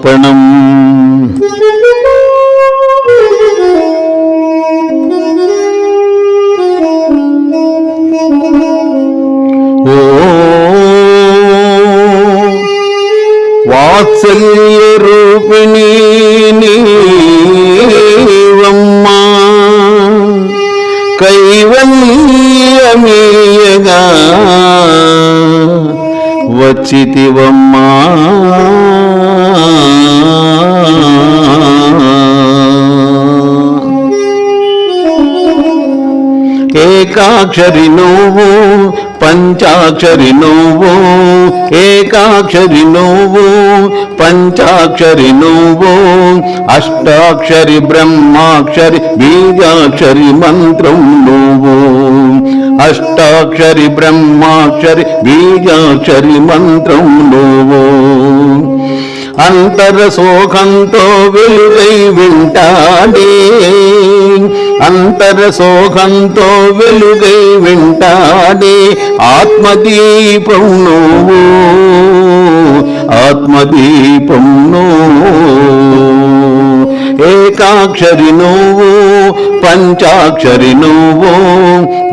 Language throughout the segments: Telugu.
బ్రహ్మార్పణం ఓ వాత్సల్య రూపిణి నీవమ్మా కైవల్యమీయగా వచ్చితివమ్మా. ఏకాక్షరి నువ్వు పంచాక్షరి నువ్వు ఏకాక్షరి నువ్వు పంచాక్షరి నువ్వు అష్టాక్షరి బ్రహ్మాక్షరి బీజాక్షరి మంత్రం నువ్వు. అష్టాక్షరి బ్రహ్మాక్షరి బీజాక్షరి మంత్రం నువ్వు అంతర సోఖంతో వెలుగై వింటాడే. అంతర సోఖంతో వెలుగై వింటాడే ఆత్మదీపం నువ్వు ఆత్మదీపం నువ్వు ఏకాక్షరి నువ్వు పంచాక్షరి నువ్వు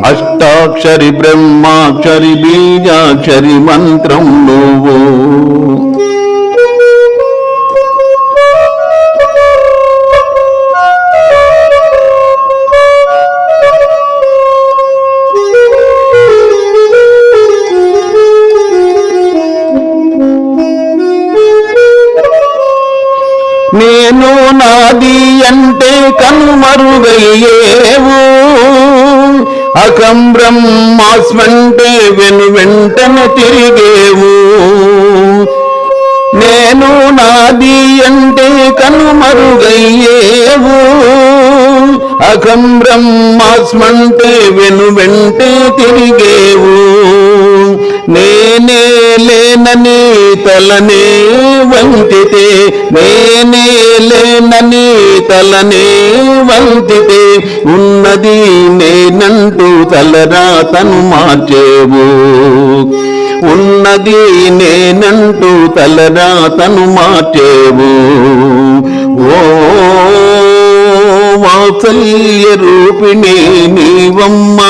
అష్టాక్షరి బ్రహ్మాక్షరి బీజాక్షరి మంత్రం నువ్వు. నేను కనుమరుగయ్యేవు అకం బ్రహ్మాస్మంటే వెను వెంటన తిరిగేవు. నేను నాది అంటే కనుమరుగయ్యేవు. అకం బ్రహ్మాస్మంటే వెను వెంటే తిరిగేవు. తలనే వంతితే నేనే లేనని తలనే వంతితే ఉన్నది నేనంటూ తలరా తను మార్చేవు. ఉన్నది నేనంటూ తలరా తను మార్చేవు. ఓ వాత్సల్య రూపిణి నీవమ్మా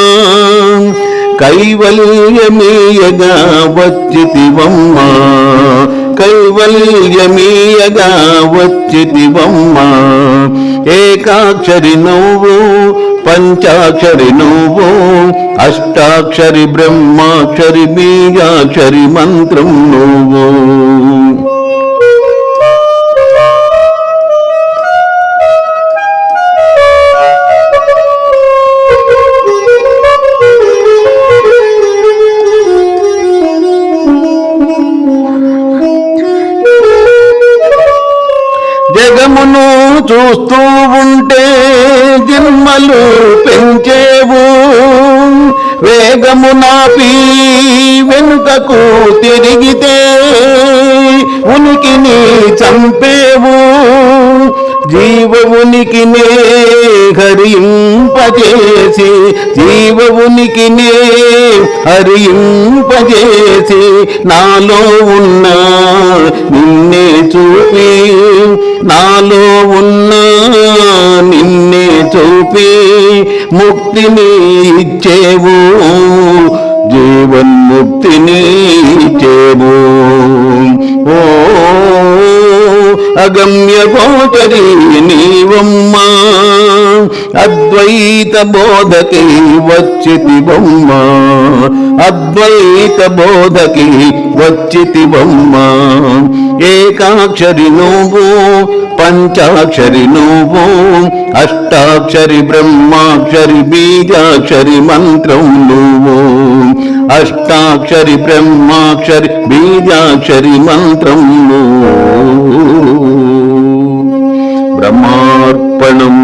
కైవల్యమీయగా వచ్చితివమ్మా. కైవల్యమీయగా వచ్చితివమ్మా. ఏకాక్షరి నువ్వు పంచాక్షరి నువ్వు అష్టాక్షరి బ్రహ్మాక్షరి బీజాక్షరి మంత్రం నువ్వు. జగమును చూస్తూ ఉంటే జన్మలు పెంచేవు. వేగము నాపి వెనుకకు తిరిగితే ఉనికిని చంపేవు. జీవ ఉనికినే హరింపజేసి జీవ ఉనికినే హరింపజేసి నాలో ఉన్న చూపి ముక్తిని ఇచ్చేవు జీవన్ముక్తిని ఇచ్చేవు ఓ అగమ్య గోచరి నీవమ్మా అద్వైత బోధకి వచ్చితి బొమ్మ అద్వైత బోధకి వచ్చితి బొమ్మ ఏకాక్షరి నువ్వు పంచాక్షరి నువ్వు అష్టాక్షరి బ్రహ్మాక్షరి బీజాక్షరి మంత్రం నువ్వు. అష్టాక్షరి బ్రహ్మాక్షరి బీజాక్షరి మంత్రం నువ్వు. బ్రహ్మార్పణం